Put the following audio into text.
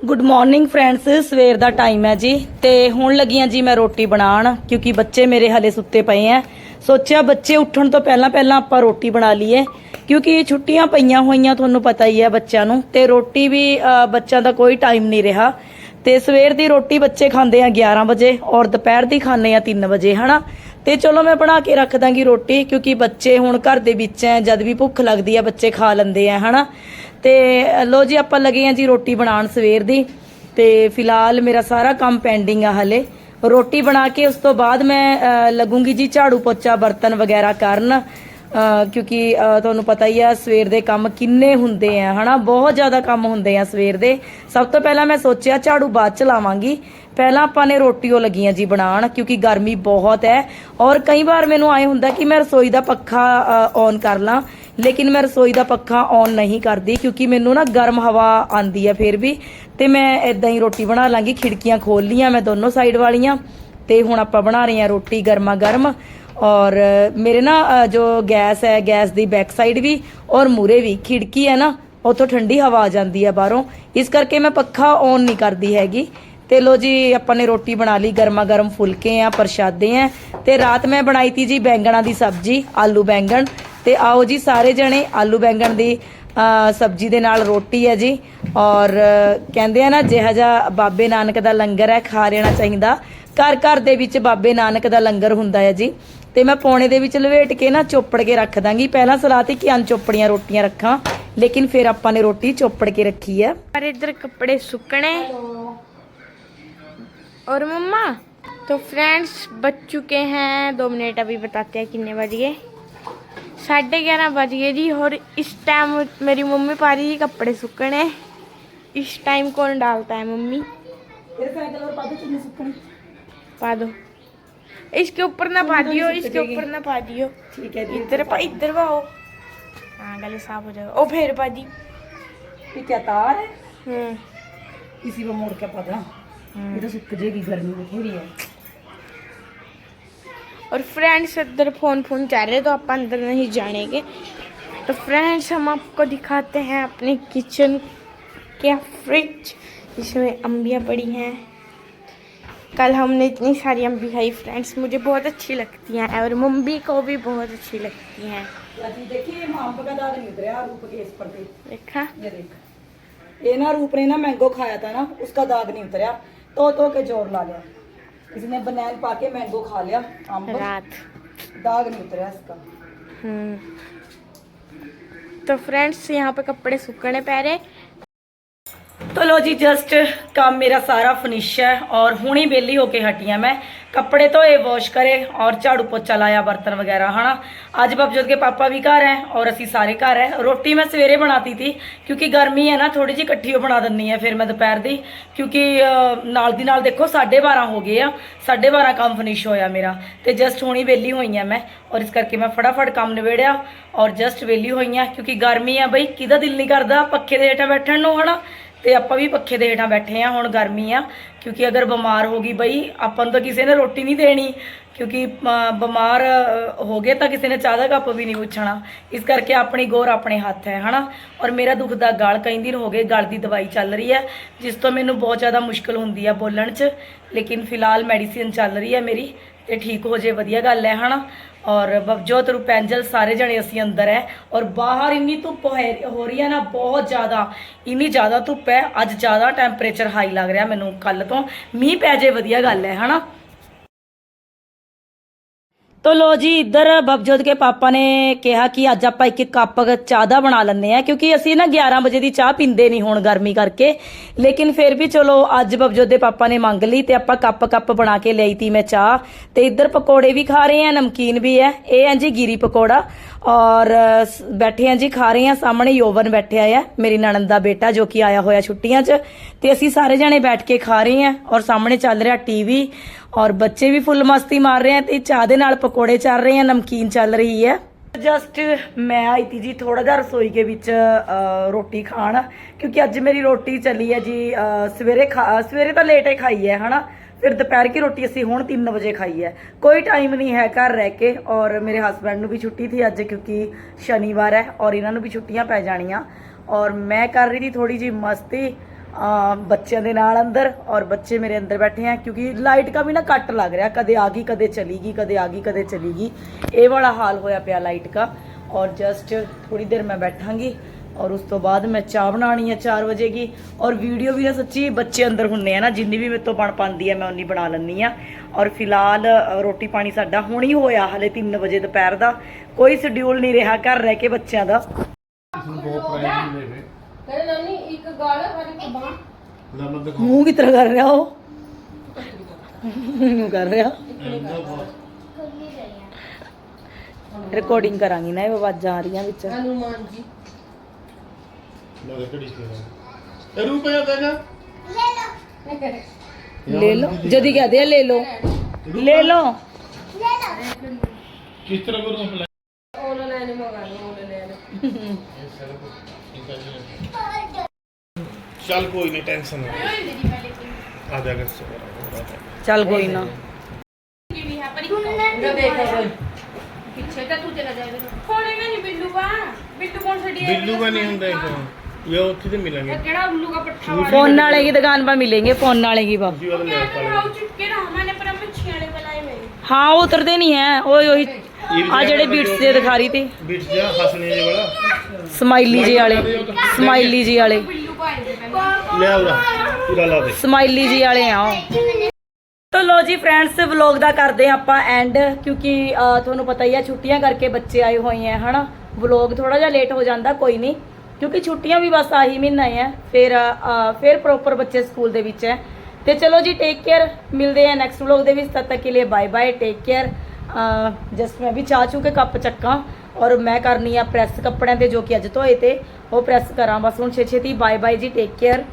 Good morning friends ਸਵੇਰ ਦਾ time ਹੈ ਜੀ। ਤੇ ਹੁਣ ਲੱਗੀਆਂ ਜੀ ਮੈਂ ਰੋਟੀ ਬਣਾਉਣ, ਕਿਉਂਕਿ ਬੱਚੇ ਮੇਰੇ ਹਲੇ ਸੁੱਤੇ ਪਏ ਆ ਸੋਚਿਆ ਬੱਚੇ ਉੱਠਣ ਤੋਂ ਪਹਿਲਾਂ ਪਹਿਲਾਂ ਆਪਾਂ ਰੋਟੀ ਬਣਾ ਲਈਏ, ਕਿਉਂਕਿ ਛੁੱਟੀਆਂ ਪਈਆਂ ਹੋਈਆਂ ਤੁਹਾਨੂੰ ਪਤਾ ਹੀ ਹੈ ਬੱਚਿਆਂ ਨੂੰ। ਤੇ ਰੋਟੀ ਵੀ ਬੱਚਿਆਂ ਦਾ ਕੋਈ ਟਾਈਮ ਨਹੀਂ ਰਿਹਾ। ਤੇ ਸਵੇਰ ਦੀ ਰੋਟੀ ਬੱਚੇ ਖਾਂਦੇ ਆ 11 ਵਜੇ ਔਰ ਦੁਪਹਿਰ ਦੀ ਖਾਂਦੇ ਆ 3 ਵਜੇ, ਹਨਾ? ਤੇ ਚਲੋ ਮੈਂ ਬਣਾ ਕੇ ਰੱਖ ਦਾਂਗੀ ਰੋਟੀ ਕਿਉਂਕਿ ਬੱਚੇ ਹੁਣ ਘਰ ਦੇ ਵਿੱਚ ਐ ਜਦ ਵੀ ਭੁੱਖ ਲੱਗਦੀ ਆ ਬੱਚੇ ਖਾ ਲੈਂਦੇ ਆ ਹਨਾ? ਤੇ ਲੋ ਜੀ ਆਪਾਂ ਲੱਗੇ ਆ ਜੀ ਰੋਟੀ ਬਣਾਉਣ ਸਵੇਰ ਦੀ ਤੇ ਫਿਲਹਾਲ ਮੇਰਾ ਸਾਰਾ ਕੰਮ ਪੈਂਡਿੰਗ ਆ ਹਲੇ। ਰੋਟੀ ਬਣਾ ਕੇ ਉਸ ਤੋਂ ਬਾਅਦ ਮੈਂ ਅ, ਲੱਗੂੰਗੀ ਜੀ ਝਾੜੂ ਪੋਚਾ ਬਰਤਨ ਵਗੈਰਾ ਕਰਨ। ਕਿਉਂਕਿ ਤੁਹਾਨੂੰ ਪਤਾ ਹੀ ਆ, ਸਵੇਰ ਦੇ ਕੰਮ ਕਿੰਨੇ ਹੁੰਦੇ ਆ, ਹਨਾ? ਬਹੁਤ ਜ਼ਿਆਦਾ ਕੰਮ ਹੁੰਦੇ ਆ ਸਵੇਰ ਦੇ। ਸਭ ਤੋਂ ਪਹਿਲਾਂ ਮੈਂ ਸੋਚਿਆ, ਝਾੜੂ ਬਾਅਦ ਚ ਲਾਵਾਂਗੀ। ਪਹਿਲਾਂ ਆਪਾਂ ਨੇ ਰੋਟੀ ਉਹ ਲੱਗੀਆਂ ਜੀ ਬਣਾਉਣ, ਕਿਉਂਕਿ ਗਰਮੀ ਬਹੁਤ ਹੈ ਔਰ ਕਈ ਵਾਰ ਮੈਨੂੰ ਆਏ ਹੁੰਦਾ ਕਿ ਮੈਂ ਰਸੋਈ ਦਾ ਪੱਖਾ ਔਨ ਕਰ ਲਾਂ, ਲੇਕਿਨ ਮੈਂ ਰਸੋਈ ਦਾ ਪੱਖਾ ਔਨ ਨਹੀਂ ਕਰਦੀ, ਕਿਉਂਕਿ ਮੈਨੂੰ ਨਾ ਗਰਮ ਹਵਾ ਆਂਦੀ ਹੈ ਫਿਰ ਵੀ। ਤੇ ਮੈਂ ਇਦਾਂ ਹੀ ਰੋਟੀ ਬਣਾ ਲਾਂਗੀ, ਖਿੜਕੀਆਂ ਖੋਲ ਲੀਆਂ ਮੈਂ ਦੋਨੋਂ ਸਾਈਡ ਵਾਲੀਆਂ। ਤੇ ਹੁਣ ਆਪਾਂ ਬਣਾ ਰਹੇ ਹਾਂ ਰੋਟੀ ਗਰਮਾ ਗਰਮ ਔਰ ਮੇਰੇ ਨਾ ਜੋ ਗੈਸ ਹੈ, ਗੈਸ ਦੀ ਬੈਕ ਸਾਈਡ ਵੀ ਔਰ ਮੂਰੇ ਵੀ, ਖਿੜਕੀ ਹੈ ਨਾ, ਉੱਥੋਂ ਠੰਡੀ ਹਵਾ ਆ ਜਾਂਦੀ ਹੈ ਬਾਹਰੋਂ। ਇਸ ਕਰਕੇ ਮੈਂ ਪੱਖਾ ਔਨ ਨਹੀਂ ਕਰਦੀ ਹੈਗੀ। ਤੇ ਲੋ ਜੀ, ਆਪਾਂ ਨੇ ਰੋਟੀ ਬਣਾ ਲਈ ਗਰਮਾ ਗਰਮ ਫੁਲਕੇ ਆ, ਪ੍ਰਸ਼ਾਦੇ ਆ। ਤੇ ਰਾਤ ਮੈਂ ਬਣਾਈ ਤੀ ਜੀ ਬੈਂਗਣਾ ਦੀ ਸਬਜ਼ੀ, ਆਲੂ ਬੈਂਗਣ। ਤੇ ਆਓ ਜੀ, ਸਾਰੇ ਜਣੇ ਆਲੂ ਬੈਂਗਣ ਦੀ ਸਬਜ਼ੀ ਦੇ ਨਾਲ ਰੋਟੀ ਹੈ ਜੀ। ਔਰ ਕਹਿੰਦੇ ਆ ਨਾ, ਜਿਹਾ ਜਿਹਾ ਬਾਬੇ ਨਾਨਕ ਦਾ ਲੰਗਰ ਹੈ, ਖਾ ਲੈਣਾ ਚਾਹੀਦਾ। ਘਰ ਘਰ ਦੇ ਵਿੱਚ ਬਾਬੇ ਨਾਨਕ ਦਾ ਲੰਗਰ ਹੁੰਦਾ ਹੈ ਜੀ। ਤੇ ਮੈਂ ਪੌਣੇ ਦੇ ਵਿੱਚ ਲਵੇਟ ਕੇ ਨਾ ਚੋਪੜ ਕੇ ਰੱਖ ਦਾਂਗੀ ਪਹਿਲਾਂ ਸਲਾਹ ਤੇ ਕਿ ਅਨਚੋਪੜੀਆਂ ਰੋਟੀਆਂ ਰੱਖਾਂ ਲੇਕਿਨ ਫਿਰ ਆਪਾਂ ਨੇ ਰੋਟੀ ਚੋਪੜ ਕੇ ਰੱਖੀ ਹੈ और इधर कपड़े सूखने और मम्मा तो फ्रेंड्स बज चुके हैं दो मिनट अभी बताते हैं कितने बज गए साढ़े ग्यारह बज गए जी और इस टाइम मेरी मम्मी पा रही है कपड़े सूखने इस टाइम कौन डालता है मम्मी पा दो इसके ऊपर ना तो पा दियो इसके ऊपर ना पा दियो ठीक है इधर पा इधर पाओ हाँ गले साफ़ हो जाएगा ओ फिर पा दी ये क्या तार है? हम्म। इसी पे मोड़ के पा दो हम्म। ये तो सूख जाएगी गर्मी में पूरी है और फ्रेंड्स इधर फ़ोन फ़ोन चल रहे तो आप अंदर नहीं जाने के तो फ्रेंड्स हम आपको दिखाते हैं अपने किचन के फ्रिज जिसमें अम्बियाँ पड़ी हैं। कल हमने इतनी सारी अम्बी खाई फ्रेंड्स मुझे बहुत अच्छी लगती हैं और मम्मी को भी बहुत अच्छी लगती हैं। देखिए का दाग नहीं उतरा रूप के इस पर पे देखा? ये ना रूप ने ना मैंगो खाया था ना उसका दाग नहीं उतरा। तो तो के ज़ोर ला लिया इसने बनैन पा के मैंगो खा लिया रात। दाग नहीं उतरा इसका। हम्म। तो फ्रेंड्स यहाँ पे कपड़े सूखने पै रहे। ਲੋ ਜੀ ਜਸਟ ਕੰਮ ਮੇਰਾ ਸਾਰਾ ਫਿਨਿਸ਼ ਹੈ ਔਰ ਹੁਣੇ ਬੇਲੀ ਹੋ ਕੇ ਹਟੀਆਂ ਮੈਂ। ਕੱਪੜੇ ਧੋਏ ਵਾਸ਼ ਕਰੇ ਔਰ ਝਾੜੂ ਪੋਚਾ ਲਾਇਆ, ਬਰਤਨ ਵਗੈਰਾ, ਹਨਾ? ਅੱਜ ਬਬਜੋਤ ਕੇ ਪਾਪਾ ਵੀ ਘਰ ਹੈ ਔਰ ਅਸੀਂ ਸਾਰੇ ਘਰ ਹੈ। ਰੋਟੀ ਮੈਂ ਸਵੇਰੇ ਬਣਾਤੀ ਸੀ ਕਿਉਂਕਿ ਗਰਮੀ ਹੈ ਨਾ ਥੋੜੀ ਜਿਹੀ ਇਕੱਠੀ ਉਹ ਬਣਾ ਦਿੰਨੀ ਹੈ ਫਿਰ ਮੈਂ ਦੁਪਹਿਰ ਦੀ, ਕਿਉਂਕਿ ਨਾਲ ਦੀ ਨਾਲ ਦੇਖੋ 12:30 ਹੋ ਗਏ ਆ 12:30 ਕੰਮ ਫਿਨਿਸ਼ ਹੋਇਆ ਮੇਰਾ ਤੇ ਜਸਟ ਹੁਣੀ ਵੇਲੀ ਹੋਈਆਂ ਮੈਂ ਔਰ ਇਸ ਕਰਕੇ ਮੈਂ ਫਟਾਫਟ ਕੰਮ ਨਿਬੇੜਿਆ ਔਰ ਜਸਟ ਵੇਲੀ ਹੋਈ ਆ ਕਿਉਂਕਿ ਗਰਮੀ ਆ ਬਈ, ਕਿਹਦਾ ਦਿਲ ਨਹੀਂ ਕਰਦਾ ਪੱਖੇ ਦੇ ਹੇਠਾਂ ਬੈਠਣ ਨੂੰ, ਹਨਾ? ਤੇ ਆਪਾਂ ਵੀ ਪੱਖੇ ਦੇ ਹੇਠਾਂ ਬੈਠੇ ਆ ਹੁਣ ਗਰਮੀ ਆ। ਕਿਉਂਕਿ ਅਗਰ ਬਿਮਾਰ ਹੋ ਗਈ ਬਈ, ਆਪਾਂ ਨੂੰ ਤਾਂ ਕਿਸੇ ਨੇ ਰੋਟੀ ਨਹੀਂ ਦੇਣੀ। ਕਿਉਂਕਿ ਬਿਮਾਰ ਹੋ ਗਏ ਤਾਂ ਕਿਸੇ ਨੇ ਚਾਹ ਦਾ ਕੱਪ ਵੀ ਨਹੀਂ ਪੁੱਛਣਾ। ਇਸ ਕਰਕੇ ਆਪਣੀ ਗੌਰ ਆਪਣੇ ਹੱਥ ਹੈ, ਹਨਾ? ਔਰ ਮੇਰਾ ਦੁੱਖ ਦਾ ਗਲ ਕਈ ਦਿਨ ਹੋ ਗਏ, ਗਲ ਦੀ ਦਵਾਈ ਚੱਲ ਰਹੀ ਹੈ, ਜਿਸ ਤੋਂ ਮੈਨੂੰ ਬਹੁਤ ਜ਼ਿਆਦਾ ਮੁਸ਼ਕਲ ਹੁੰਦੀ ਹੈ ਬੋਲਣ 'ਚ। ਲੇਕਿਨ ਫਿਲਹਾਲ ਮੈਡੀਸਿਨ ਚੱਲ ਰਹੀ ਹੈ ਮੇਰੀ, ਤੇ ਠੀਕ ਹੋ ਜੇ, ਵਧੀਆ ਗੱਲ ਹੈ, ਹਨਾ? ਔਰ ਬਵਜੋਤ ਰੂਪੈਂਜਲ ਸਾਰੇ ਜਣੇ ਅਸੀਂ ਅੰਦਰ ਹੈ, ਔਰ ਬਾਹਰ ਇੰਨੀ ਧੁੱਪ ਹੈ- ਹੋ ਰਹੀ ਹੈ ਨਾ, ਬਹੁਤ ਜ਼ਿਆਦਾ। ਇੰਨੀ ਜ਼ਿਆਦਾ ਧੁੱਪ ਹੈ, ਅੱਜ ਜ਼ਿਆਦਾ ਟੈਂਪਰੇਚਰ ਹਾਈ ਲੱਗ ਰਿਹਾ ਮੈਨੂੰ ਕੱਲ ਤੋਂ ਮੀਂਹ ਪੈ ਜੇ ਵਧੀਆ ਗੱਲ ਹੈ ਹਨਾ? ਤੋ ਲੋ ਜੀ, ਇੱਧਰ ਬਬਜੋਤ ਕੇ ਪਾਪਾ ਨੇ ਕਿਹਾ ਕਿ ਅੱਜ ਆਪਾਂ ਇੱਕ ਕੱਪ ਚਾਹ ਦਾ ਬਣਾ ਲੈਂਦੇ ਆ ਕਿਉਂਕਿ ਅਸੀਂ ਨਾ 11 ਵਜੇ ਦੀ ਚਾਹ ਪੀਂਦੇ ਨਹੀਂ ਹੁਣ ਗਰਮੀ ਕਰਕੇ। ਲੇਕਿਨ ਫਿਰ ਵੀ ਚਲੋ, ਅੱਜ ਬਬਜੋਤ ਦੇ ਪਾਪਾ ਨੇ ਮੰਗ ਲਈ ਤੇ ਆਪਾਂ ਕੱਪ ਕੱਪ ਬਣਾ ਕੇ ਲਈ ਤੀ ਮੈਂ ਚਾਹ। ਤੇ ਇੱਧਰ ਪਕੌੜੇ ਵੀ ਖਾ ਰਹੇ ਆ ਨਮਕੀਨ ਵੀ ਹੈ, ਇਹ ਹੈ ਜੀ ਗਿਰੀ ਪਕੌੜਾ। ਔਰ ਬੈਠੇ ਆ ਜੀ, ਖਾ ਰਹੇ ਆ ਸਾਹਮਣੇ ਯੋਵਨ ਬੈਠਿਆ ਆ, ਮੇਰੀ ਨਣਦ ਦਾ ਬੇਟਾ ਜੋ ਕਿ ਆਇਆ ਹੋਇਆ ਛੁੱਟੀਆਂ 'ਚ। ਤੇ ਅਸੀਂ ਸਾਰੇ ਜਣੇ ਬੈਠ ਕੇ ਖਾ ਰਹੇ ਆ ਔਰ ਸਾਹਮਣੇ ਚੱਲ ਰਿਹਾ ਟੀਵੀ। ਔਰ ਬੱਚੇ ਵੀ ਫੁੱਲ ਮਸਤੀ ਮਾਰ ਰਹੇ ਆ ਤੇ ਚਾਹ ਦੇ ਨਾਲ ਪਕੌੜੇ ਚੱਲ ਰਹੇ ਆ, ਨਮਕੀਨ ਚੱਲ ਰਹੀ ਹੈ ਜਸਟ ਮੈਂ ਆਈ ਤੀ ਜੀ ਥੋੜਾ ਜਿਹਾ ਰਸੋਈ ਦੇ ਵਿੱਚ ਰੋਟੀ ਖਾਣ, ਕਿਉਂਕਿ ਅੱਜ ਮੇਰੀ ਰੋਟੀ ਚੱਲੀ ਹੈ ਜੀ ਸਵੇਰੇ ਖਾ, ਸਵੇਰੇ ਤਾਂ ਲੇਟ ਹੀ ਖਾਈ ਹੈ ਹਨਾ? ਫਿਰ ਦੁਪਹਿਰ ਕੀ ਰੋਟੀ ਅਸੀਂ ਹੁਣ 3 ਵਜੇ ਖਾਈ ਹੈ ਕੋਈ ਟਾਈਮ ਨਹੀਂ ਹੈ ਘਰ ਰਹਿ ਕੇ, ਔਰ ਮੇਰੇ ਹਸਬੰਡ ਨੂੰ ਵੀ ਛੁੱਟੀ ਸੀ ਅੱਜ ਕਿਉਂਕਿ ਸ਼ਨੀਵਾਰ ਹੈ, ਔਰ ਇਹਨਾਂ ਨੂੰ ਵੀ ਛੁੱਟੀਆਂ ਪੈ ਜਾਣੀਆਂ। ਔਰ ਮੈਂ ਕਰ ਰਹੀ ਥੀ ਥੋੜੀ ਜੀ ਮਸਤੀ ਬੱਚਿਆਂ ਦੇ ਨਾਲ ਅੰਦਰ ਔਰ ਬੱਚੇ ਮੇਰੇ ਅੰਦਰ ਬੈਠੇ ਆ ਕਿਉਂਕਿ ਲਾਈਟ ਕਾ ਵੀ ਨਾ ਕੱਟ ਲੱਗ ਰਿਹਾ ਕਦੇ ਆ ਗਈ ਕਦੇ ਚਲੀ ਗਈ ਕਦੇ ਆ ਗਈ ਕਦੇ ਚਲੀ ਗਈ। ਇਹ ਵਾਲਾ ਹਾਲ ਹੋਇਆ ਪਿਆ ਲਾਈਟ ਕਾ ਔਰ ਜਸਟ ਥੋੜੀ ਦੇਰ ਮੈਂ ਬੈਠਾਂਗੀ ਔਰ ਉਸ ਤੋਂ ਬਾਅਦ ਮੈਂ ਚਾਹ ਬਣਾਣੀ ਹੈ 4 ਵਜੇ ਕੀ ਔਰ ਵੀਡੀਓ ਵੀ ਨਾ ਸੱਚੀ ਬੱਚੇ ਅੰਦਰ ਹੁੰਨੇ ਆ ਨਾ ਜਿੰਨੀ ਵੀ ਮੇਰੇ ਤੋਂ ਬਣ ਪਾਉਂਦੀ ਹੈ ਮੈਂ ਉਨੀ ਬਣਾ ਲੈਂਦੀ ਆ। ਔਰ ਫਿਲਹਾਲ ਰੋਟੀ ਪਾਣੀ ਸਾਡਾ ਹੁਣ ਹੀ ਹੋਇਆ ਹਲੇ 3 ਵਜੇ ਦੁਪਹਿਰ ਦਾ। ਕੋਈ ਸ਼ਡਿਊਲ ਨਹੀਂ ਰਿਹਾ ਘਰ ਰਹਿ ਕੇ ਬੱਚਿਆਂ ਦਾ। ਮੂੰਹ ਕਿਸ ਤਰ੍ਹਾਂ ਕਰ ਰਿਹਾ ਉਹ? ਨੂੰ ਕਰ ਰਿਹਾ। ਰਿਕਾਰਡਿੰਗ ਕਰਾਂਗੀ ਨਾ ਇਹ ਆਵਾਜ਼ਾਂ ਆ ਰਹੀਆਂ ਵਿੱਚ। ਹਨੂਮਾਨ ਜੀ। ਰੁਪਿਆ ਦੇਗਾ ਲੈ ਲਓ। ਜਦੀ ਕਹਦੇ ਆ ਲੈ ਲਓ। ਲੈ ਲਓ। ਕਿਸ ਤਰ੍ਹਾਂ ਲੈ ਮੰਗਾ ਲਓ ਚੱਲ ਕੋਈ ਨਹੀਂ ਟੈਨਸ਼ਨ ਨਾ ਆ ਜਾ ਕੇ ਸੋ। ਚੱਲ ਕੋਈ ਨਾ। ਪਿੱਛੇ ਤਾਂ ਤੂੰ ਚਲਾ ਜਾਏਗਾ। ਕੋਣ ਹੈਗਾ ਬਿੱਲੂ ਬਾ ਬਿੱਲੂ ਕੌਣ ਛੱਡੀ ਬਿੱਲੂ ਦਾ ਨਹੀਂ ਹੁੰਦਾ ਇਹ ਇਹ ਉੱਥੇ ਤੇ ਮਿਲਾਂਗੇ। ਕਿਹੜਾ ਉੱਲੂ ਦਾ ਪੱਠਾ ਵਾਲਾ? फोन वाले की दुकान पर मिलेंगे फोन वाले की बाप ਜੀ ਵਾਲਾ ਲੈ ਪਾ ਉਹ ਚੁੱਕੇ ਨਾ ਹਮਾਨੇ ਪਰ ਵਾਲਾ स्माइली जी वाले स्माइली जी वाले ਲੈ ਆਉਰਾ ਪੂਰਾ ਲਾ ਦੇ। ਸਮਾਈਲੀ ਜੀ ਵਾਲੇ ਆ। ਉਹ ਤੋ ਲੋ ਜੀ ਫਰੈਂਡਸ, ਵਲੌਗ ਦਾ ਕਰਦੇ ਹਾਂ ਆਪਾਂ ਐਂਡ ਕਿਉਂਕਿ ਤੁਹਾਨੂੰ ਪਤਾ ਹੀ ਆ, ਛੁੱਟੀਆਂ ਕਰਕੇ ਬੱਚੇ ਆਏ ਹੋਏ ਆ, ਹਨਾ? ਵਲੌਗ ਥੋੜਾ ਜਿਹਾ ਲੇਟ ਹੋ ਜਾਂਦਾ, ਕੋਈ ਨਹੀਂ। ਕਿਉਂਕਿ ਛੁੱਟੀਆਂ ਵੀ ਬਸ ਆਹੀ ਮਹੀਨਾ ਹੀ ਫਿਰ ਫਿਰ ਪ੍ਰੋਪਰ ਬੱਚੇ ਸਕੂਲ ਦੇ ਵਿੱਚ ਹੈ। ਤੇ ਚਲੋ ਜੀ ਟੇਕ ਕੇਅਰ ਮਿਲਦੇ ਆ ਨੈਕਸਟ ਵਲੌਗ ਦੇ ਵਿੱਚ, ਤਦ ਤੱਕ ਕੇ ਲਈ bye bye take care just ਮੈਂ ਵੀ ਚਾਹ ਚੂ ਕੇ ਕੱਪ ਚੱਕਾਂ। ਔਰ ਮੈਂ ਕਰਨੀ ਆ ਪ੍ਰੈਸ ਕੱਪੜਿਆਂ ਤੇ ਜੋ ਕਿ ਅੱਜ ਧੋਏ ਤੇ, ਉਹ ਪ੍ਰੈਸ ਕਰਾਂ। ਬਸ ਹੁਣ ਛੇ ਛੇਤੀ ਬਾਏ ਬਾਏ ਜੀ ਟੇਕ ਕੇਅਰ